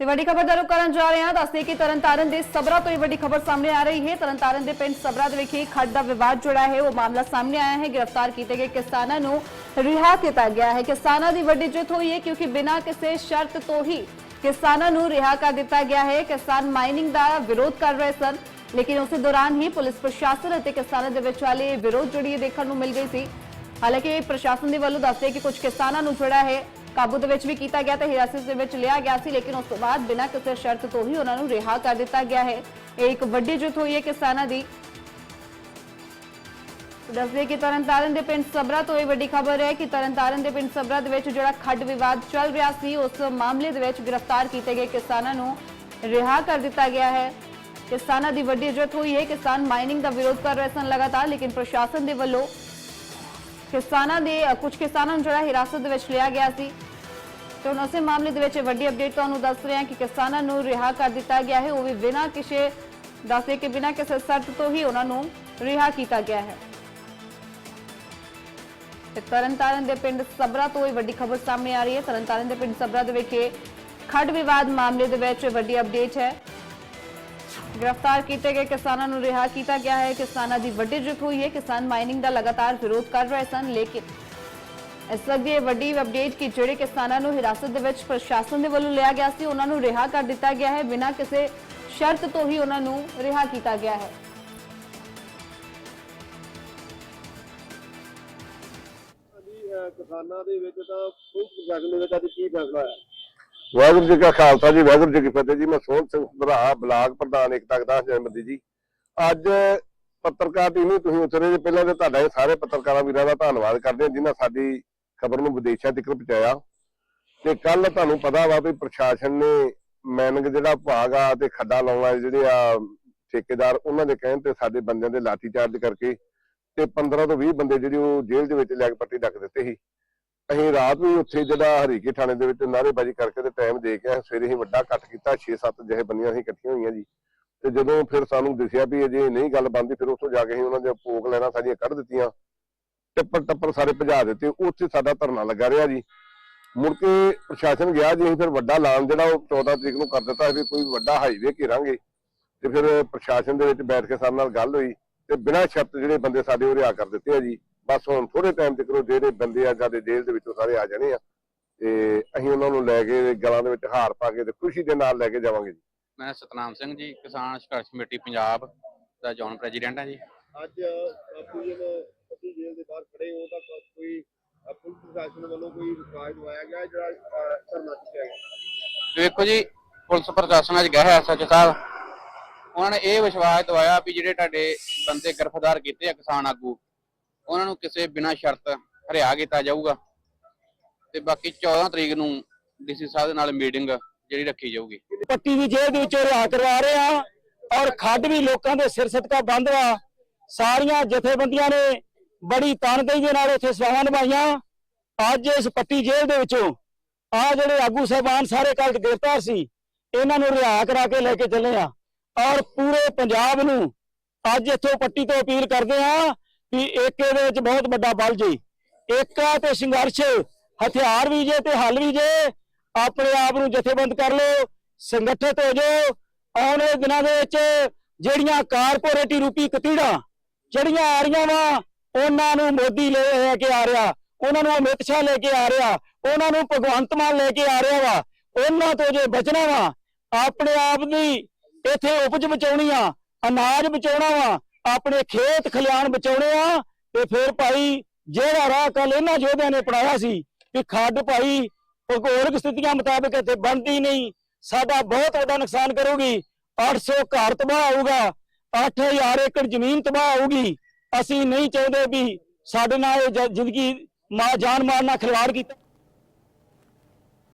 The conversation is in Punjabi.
ਤੇ ਵੱਡੀ ਖਬਰ ਦਾ ਕਰਨ ਜਾ ਰਹੇ ਹਾਂ। ਦੱਸਦੇ ਕਿ ਤਰਨਤਾਰਨ ਦੇ ਸਬਰਾ ਤੋਂ ਇਹ ਵੱਡੀ ਖਬਰ ਸਾਹਮਣੇ ਆ ਰਹੀ ਹੈ। ਤਰਨਤਾਰਨ ਦੇ ਪਿੰਡ ਸਬਰਾ ਦੇ ਵਿਖੇ ਖੱਡ ਦਾ ਵਿਵਾਦ ਜੁੜਾ ਹੈ। ਉਹ ਮਾਮਲਾ ਸਾਹਮਣੇ ਆਇਆ ਹੈ। ਗ੍ਰਿਫਤਾਰ ਕੀਤੇ ਗਏ ਕਿਸਾਨਾਂ ਨੂੰ ਰਿਹਾ ਕੀਤਾ ਗਿਆ ਹੈ। ਕਿਸਾਨਾਂ ਦੀ ਵੱਡੀ ਜਿੱਤ ਹੋਈ ਹੈ ਕਿਉਂਕਿ ਬਿਨਾਂ ਕਿਸੇ ਸ਼ਰਤ ਤੋਂ ਹੀ ਕਿਸਾਨਾਂ ਨੂੰ ਰਿਹਾ ਕਰ ਦਿੱਤਾ ਗਿਆ ਹੈ। ਕਿਸਾਨ ਮਾਈਨਿੰਗ ਦਾ ਵਿਰੋਧ ਕਰ ਰਹੇ ਸਨ। ਲੇਕਿਨ ਉਸੇ ਦੌਰਾਨ ਹੀ ਪੁਲਿਸ ਪ੍ਰਸ਼ਾਸਨ ਅਤੇ ਕਿਸਾਨਾਂ ਦੇ ਵਿਚਾਲੇ ਵਿਰੋਧ ਜਿਹੜੀ ਹੈ ਦੇਖਣ ਨੂੰ ਮਿਲ ਗਈ ਸੀ। ਹਾਲਾਂਕਿ ਪ੍ਰਸ਼ਾਸਨ ਦੇ ਵੱਲੋਂ ਦੱਸਦੇ ਕਿ ਕੁਝ ਕਿਸਾਨਾਂ ਨੂੰ ਜਿਹੜਾ ਹੈ। ਕਾਬੂ ਦੇ ਵਿੱਚ ਵੀ ਕੀਤਾ ਗਿਆ ਤੇ ਹਿਰਾਸਤ ਦੇ ਵਿੱਚ ਲਿਆ ਗਿਆ ਸੀ, ਲੇਕਿਨ ਉਸ ਤੋਂ ਬਾਅਦ ਬਿਨਾਂ ਕਿਸੇ ਸ਼ਰਤ ਤੋਂ ਹੀ ਉਹਨਾਂ ਨੂੰ ਰਿਹਾ ਕਰ ਦਿੱਤਾ ਗਿਆ ਹੈ। ਇਹ ਇੱਕ ਵੱਡੀ ਜਿੱਤ ਹੋਈ ਹੈ ਕਿਸਾਨਾਂ ਦੀ। ਦੱਸਦੇ ਕਿ ਤਰਨਤਾਰਨ ਦੇ ਪਿੰਡ ਸਬਰਾ ਤੋਂ ਇਹ ਵੱਡੀ ਖਬਰ ਹੈ ਕਿ ਤਰਨਤਾਰਨ ਦੇ ਪਿੰਡ ਸਬਰਾ ਦੇ ਵਿੱਚ ਜਿਹੜਾ ਖੱਡ ਵਿਵਾਦ ਚੱਲ ਰਿਹਾ ਸੀ, ਉਸ ਮਾਮਲੇ ਦੇ ਵਿੱਚ ਗ੍ਰਿਫਤਾਰ ਕੀਤੇ ਗਏ ਕਿਸਾਨਾਂ ਨੂੰ ਰਿਹਾ ਕਰ ਦਿੱਤਾ ਗਿਆ ਹੈ। ਕਿਸਾਨਾਂ ਦੀ ਵੱਡੀ ਜਿੱਤ ਹੋਈ ਹੈ। ਕਿਸਾਨ ਮਾਈਨਿੰਗ ਦਾ ਵਿਰੋਧ ਕਰ ਰਹੇ ਸਨ ਲਗਾਤਾਰ, ਲੇਕਿਨ ਪ੍ਰਸ਼ਾਸਨ ਦੇ ਵੱਲੋਂ ਕਿਸਾਨਾਂ ਦੇ ਅ, ਕੁਝ ਕਿਸਾਨਾਂ ਨੂੰ ਜਿਹੜਾ ਹਿਰਾਸਤ ਦੇ ਵਿੱਚ ਲਿਆ ਗਿਆ ਸੀ। ਤੇ ਹੁਣ ਉਸੇ ਮਾਮਲੇ ਦੇ ਵਿੱਚ ਵੱਡੀ ਅਪਡੇਟ ਤੁਹਾਨੂੰ ਦੱਸ ਰਹੇ ਹਾਂ ਕਿ ਕਿਸਾਨਾਂ ਨੂੰ ਰਿਹਾ ਕਰ ਦਿੱਤਾ ਗਿਆ ਹੈ। ਉਹ ਵੀ ਬਿਨਾਂ ਕਿਸੇ ਦੱਸੇ ਕਿ ਬਿਨਾਂ ਕਿਸੇ ਸ਼ਰਤ ਤੋਂ ਹੀ ਉਹਨਾਂ ਨੂੰ ਰਿਹਾ ਕੀਤਾ ਗਿਆ ਹੈ। ਤੇ ਤਰਨਤਾਰਨ ਦੇ ਪਿੰਡ ਸਬਰਾ ਤੋਂ ਇਹ ਵੱਡੀ ਖਬਰ ਸਾਹਮਣੇ ਆ ਰਹੀ ਹੈ। ਤਰਨਤਾਰਨ ਦੇ ਪਿੰਡ ਸਬਰਾ ਦੇ ਵਿਖੇ ਖੱਡ ਵਿਵਾਦ ਮਾਮਲੇ ਦੇ ਵਿੱਚ ਵੱਡੀ ਅਪਡੇਟ ਹੈ। ਗ੍ਰਿਫਤਾਰ ਕੀਤੇ ਗਏ ਕਿਸਾਨਾਂ ਨੂੰ ਰਿਹਾ ਕੀਤਾ ਗਿਆ ਹੈ। ਕਿਸਾਨਾਂ ਦੀ ਵੱਡੀ ਜਿੱਤ ਹੋਈ ਹੈ। ਕਿਸਾਨ ਮਾਈਨਿੰਗ ਦਾ ਲਗਾਤਾਰ ਵਿਰੋਧ ਕਰ ਰਹੇ ਸਨ, ਲੇਕਿਨ ਇਸ ਵਕਤ ਵੱਡੀ ਅਪਡੇਟ ਕਿ ਜਿਹੜੇ ਕਿਸਾਨਾਂ ਨੂੰ ਹਿਰਾਸਤ ਦੇ ਵਿੱਚ ਪ੍ਰਸ਼ਾਸਨ ਦੇ ਵੱਲੋਂ ਲਿਆ ਗਿਆ ਸੀ, ਉਹਨਾਂ ਨੂੰ ਰਿਹਾ ਕਰ ਦਿੱਤਾ ਗਿਆ ਹੈ। ਬਿਨਾਂ ਕਿਸੇ ਸ਼ਰਤ ਤੋਂ ਹੀ ਉਹਨਾਂ ਨੂੰ ਰਿਹਾ ਕੀਤਾ ਗਿਆ ਹੈ। ਕਿਸਾਨਾਂ ਦੇ ਵਿੱਚ ਤਾਂ ਖੂਬ ਪ੍ਰਸ਼ਾਸਨ ਦੇ ਵਿੱਚ ਅੱਜ ਕੀ ਫੈਸਲਾ ਆਇਆ? ਵਾਹਿਗੁਰੂ ਜੀ ਕਾ ਖਾਲਸਾ ਜੀ, ਵਾਹਿਗੁਰੂ ਜੀ ਕੀ ਫਤਿਹ ਜੀ। ਮੈਂ ਸੋਹਣ ਸਿੰਘ ਭਰਾ ਬਲਾਕ ਪ੍ਰਧਾਨ ਏਕਤਾ ਦਾਸ ਜਨਮਦੀ ਜੀ। ਅੱਜ ਪੱਤਰਕਾਰ ਟੀਮ ਤੁਸੀਂ ਉਤਰੇ ਜੀ। ਪਹਿਲਾਂ ਤੇ ਤੁਹਾਡਾ ਸਾਰੇ ਪੱਤਰਕਾਰਾਂ ਵੀਰਾਂ ਦਾ ਧੰਨਵਾਦ ਕਰਦੇ ਹਾਂ, ਜਿਨ੍ਹਾਂ ਸਾਡੀ ਖਬਰ ਨੂੰ ਵਿਦੇਸ਼ਾਂ ਤੱਕ ਪਹੁੰਚਾਇਆ। ਤੇ ਕੱਲ ਤੁਹਾਨੂੰ ਪਤਾ ਵਾ ਵੀ ਪ੍ਰਸ਼ਾਸਨ ਨੇ ਮੈਨਿੰਗ ਜਿਹੜਾ ਭਾਗ ਆ ਤੇ ਖੱਡਾ ਲਾਉਣਾ ਜਿਹੜੇ ਆ ਠੇਕੇਦਾਰ, ਉਹਨਾਂ ਦੇ ਕਹਿਣ ਤੇ ਸਾਡੇ ਬੰਦਿਆਂ ਦੇ ਲਾਠੀ ਚਾਰਜ ਕਰਕੇ ਤੇ 15 ਤੋਂ 20 ਬੰਦੇ ਜਿਹੜੇ ਉਹ ਜੇਲ੍ਹ ਦੇ ਵਿੱਚ ਲੈਗ ਪੱਟੀ ਡੱਕ ਦਿੱਤੇ ਸੀ। ਅਸੀਂ ਰਾਤ ਨੂੰ ਉੱਥੇ ਜਿਹੜਾ ਹਰੀਕੇ ਥਾਣੇ ਦੇ ਵਿੱਚ ਨਾਅਰੇਬਾਜ਼ੀ ਕਰਕੇ ਤੇ ਟਾਈਮ ਦੇ ਕੇ ਸਵੇਰੇ ਅਸੀਂ ਵੱਡਾ ਇਕੱਠ ਕੀਤਾ 6-7 ਜਿਹੇ ਬੰਦੀਆਂ ਅਸੀਂ ਇਕੱਠੀਆਂ ਹੋਈਆਂ ਜੀ। ਤੇ ਜਦੋਂ ਫਿਰ ਸਾਨੂੰ ਦਿਸਿਆ ਵੀ ਅਜੇ ਨਹੀਂ ਗੱਲ ਬਣਦੀ, ਫਿਰ ਉੱਥੋਂ ਜਾ ਕੇ ਅਸੀਂ ਉਹਨਾਂ ਦੇ ਪੋਕ ਲੈਣਾ ਸਾਡੀਆਂ ਕੱਢ ਦਿੱਤੀਆਂ ਟੱਪਰ ਟੱਪਰ ਸਾਰੇ ਭਜਾ ਦਿੱਤੇ, ਉੱਥੇ ਸਾਡਾ ਧਰਨਾ ਲੱਗਾ ਰਿਹਾ ਜੀ। ਮੁੜ ਕੇ ਪ੍ਰਸ਼ਾਸਨ ਗਿਆ, ਜੀ ਫਿਰ ਵੱਡਾ ਐਲਾਨ ਜਿਹੜਾ ਉਹ 14 ਤਰੀਕ ਨੂੰ ਕਰ ਦਿੱਤਾ, ਵੀ ਕੋਈ ਵੱਡਾ ਹਾਈਵੇ ਘੇਰਾਂਗੇ। ਤੇ ਫਿਰ ਪ੍ਰਸ਼ਾਸਨ ਦੇ ਵਿੱਚ ਬੈਠ ਕੇ ਸਾਡੇ ਨਾਲ ਗੱਲ ਹੋਈ, ਤੇ ਬਿਨਾਂ ਸ਼ਰਤ ਜਿਹੜੇ ਬੰਦੇ ਸਾਡੇ ਉਹ ਰਿਹਾ ਕਰ ਦਿੱਤੇ ਆ ਜੀ। ਬਸ ਹੁਣ ਥੋੜੇ ਟਾਈਮ ਤੱਕ ਉਹ ਜਿਹੜੇ ਬੰਦੇ ਆ ਜਾਂਦੇ ਜੇਲ੍ਹ ਦੇ ਵਿੱਚੋਂ ਸਾਰੇ ਆ ਜਾਣੇ ਆ ਤੇ ਅਸੀਂ ਉਹਨਾਂ ਨੂੰ ਲੈ ਕੇ ਗਲਾਂ ਦੇ ਵਿੱਚ ਹਾਰ ਪਾ ਕੇ ਤੇ ਖੁਸ਼ੀ ਦੇ ਨਾਲ ਲੈ ਕੇ ਜਾਵਾਂਗੇ ਜੀ। ਮੈਂ ਸਤਨਾਮ ਸਿੰਘ ਜੀ ਕਿਸਾਨ ਸੰਘਰਸ਼ ਕਮੇਟੀ ਪੰਜਾਬ ਦਾ ਜੌਨ ਪ੍ਰੈਜ਼ੀਡੈਂਟ ਹਾਂ ਜੀ। ਅੱਜ ਬਾਪੂ ਜੀ ਨੇ ਪੱਟੀ ਜੇਲ੍ਹ ਦੇ ਬਾਹਰ ਖੜੇ ਹੋ ਤਾਂ ਕੋਈ ਪੁਲਿਸ ਪ੍ਰਸ਼ਾਸਨ ਵੱਲੋਂ ਕੋਈ ਵਿਸ਼ਵਾਸ ਦਵਾਇਆ ਗਿਆ ਜਿਹੜਾ ਧਰਨਾ ਚੁੱਕਿਆ ਗਿਆ? ਵੇਖੋ ਜੀ ਪੁਲਿਸ ਪ੍ਰਸ਼ਾਸਨ ਅੱਜ ਗਿਆ ਹੈ ਐਸਐਚ ਸਾਹਿਬ। ਉਹਨਾਂ ਨੇ ਇਹ ਵਿਸ਼ਵਾਸ ਦਵਾਇਆ ਵੀ ਜਿਹੜੇ ਤੁਹਾਡੇ ਬੰਦੇ ਗ੍ਰਿਫਤਾਰ ਕੀਤੇ ਆ ਕਿਸਾਨ ਆਗੂ ਉਹਨਾਂ ਨੂੰ ਕਿਸੇ ਬਿਨਾਂ ਸ਼ਰਤ ਹਰਿਆ ਕੀਤਾ ਜਾਊਗਾ। ਤੇ ਬਾਕੀ 14 ਤਰੀਕ ਨੂੰ ਡੀਸੀ ਸਾਹਿਬ ਦੇ ਨਾਲ ਮੀਟਿੰਗ ਜਿਹੜੀ ਰੱਖੀ ਜਾਊਗੀ। ਪੱਟੀ ਦੀ ਜੇਲ੍ਹ ਦੇ ਵਿੱਚੋਂ ਰਿਹਾ ਕਰਵਾ ਰਹੇ ਆ ਔਰ ਖੱਡ ਵੀ ਲੋਕਾਂ ਦੇ ਸਿਰ ਸਦਕਾ ਬੰਦ ਵਾ। ਸਾਰੀਆਂ ਜਥੇਬੰਦੀਆਂ ਨੇ ਬੜੀ ਤਨਦੇਹੀ ਦੇ ਨਾਲ ਉੱਥੇ ਸੇਵਾਵਾਂ ਨਿਭਾਈਆਂ। ਅੱਜ ਇਸ ਪੱਟੀ ਜੇਲ੍ਹ ਦੇ ਵਿੱਚੋਂ ਆ ਜਿਹੜੇ ਆਗੂ ਸਾਹਿਬਾਨ ਸਾਰੇ ਕੱਲ ਗ੍ਰਿਫਤਾਰ ਸੀ, ਇਹਨਾਂ ਨੂੰ ਰਿਹਾ ਕਰਾ ਕੇ ਲੈ ਕੇ ਚੱਲੇ ਆ। ਔਰ ਪੂਰੇ ਪੰਜਾਬ ਨੂੰ ਅੱਜ ਇੱਥੋਂ ਪੱਟੀ ਤੋਂ ਅਪੀਲ ਕਰਦੇ ਆ ਕਿ ਏਕੇ ਦੇ ਵਿੱਚ ਬਹੁਤ ਵੱਡਾ ਬਲ ਜੀ। ਏਕਾ ਤੇ ਸੰਘਰਸ਼, ਹਥਿਆਰ ਵੀ ਜੇ ਤੇ ਹੱਲ ਵੀ ਜੇ, ਆਪਣੇ ਆਪ ਨੂੰ ਜਥੇਬੰਦ ਕਰ ਲਓ, ਸੰਗਠਿਤ ਹੋ ਜਾਓ। ਆਉਣ ਵਾਲੇ ਦਿਨਾਂ ਦੇ ਵਿੱਚ ਜਿਹੜੀਆਂ ਕਾਰਪੋਰੇਟੀ ਰੂਪੀ ਕਤੀੜਾਂ, ਜਿਹੜੀਆਂ ਆ ਰਹੀਆਂ ਵਾ, ਉਹਨਾਂ ਨੂੰ ਮੋਦੀ ਲੈ ਲੈ ਕੇ ਆ ਰਿਹਾ, ਉਹਨਾਂ ਨੂੰ ਅਮਿਤ ਸ਼ਾਹ ਲੈ ਕੇ ਆ ਰਿਹਾ, ਉਹਨਾਂ ਨੂੰ ਭਗਵੰਤ ਮਾਨ ਲੈ ਕੇ ਆ ਰਿਹਾ ਵਾ, ਉਹਨਾਂ ਤੋਂ ਜੇ ਬਚਣਾ ਵਾ, ਆਪਣੇ ਆਪ ਦੀ ਇੱਥੇ ਉਪਜ ਬਚਾਉਣੀ ਆ, ਅਨਾਜ ਬਚਾਉਣਾ ਵਾ ਆਪਣੇ ਖੇਤ ਖਲਿਆਣ ਬਚਾਉਣੇ ਆ ਤੇ ਫਿਰ ਭਾਈ ਜਿਹੜਾ ਰਾਹ ਕੱਲ ਇਹਨਾਂ ਯੋਧਿਆਂ ਨੇ ਪੜਾਇਆ ਸੀ ਕਿ ਖੱਡ ਭਾਈ ਭੂਗੋਲਿਕ ਸਥਿਤੀਆਂ ਮੁਤਾਬਕ ਇੱਥੇ ਬਣਦੀ ਨਹੀਂ, ਸਾਡਾ ਬਹੁਤ ਵੱਡਾ ਨੁਕਸਾਨ ਕਰੂਗੀ 800 ਘਰ ਤਬਾਹ ਹੋਊਗਾ 8000 ਏਕੜ ਜ਼ਮੀਨ ਤਬਾਹ ਹੋਊਗੀ, ਅਸੀਂ ਨਹੀਂ ਚਾਹੁੰਦੇ ਵੀ ਸਾਡੇ ਨਾਲ ਇਹ ਜ਼ਿੰਦਗੀ ਮਾਂ ਜਾਨ ਮਾਲ ਨਾਲ ਖਿਲਵਾੜ ਕੀਤਾ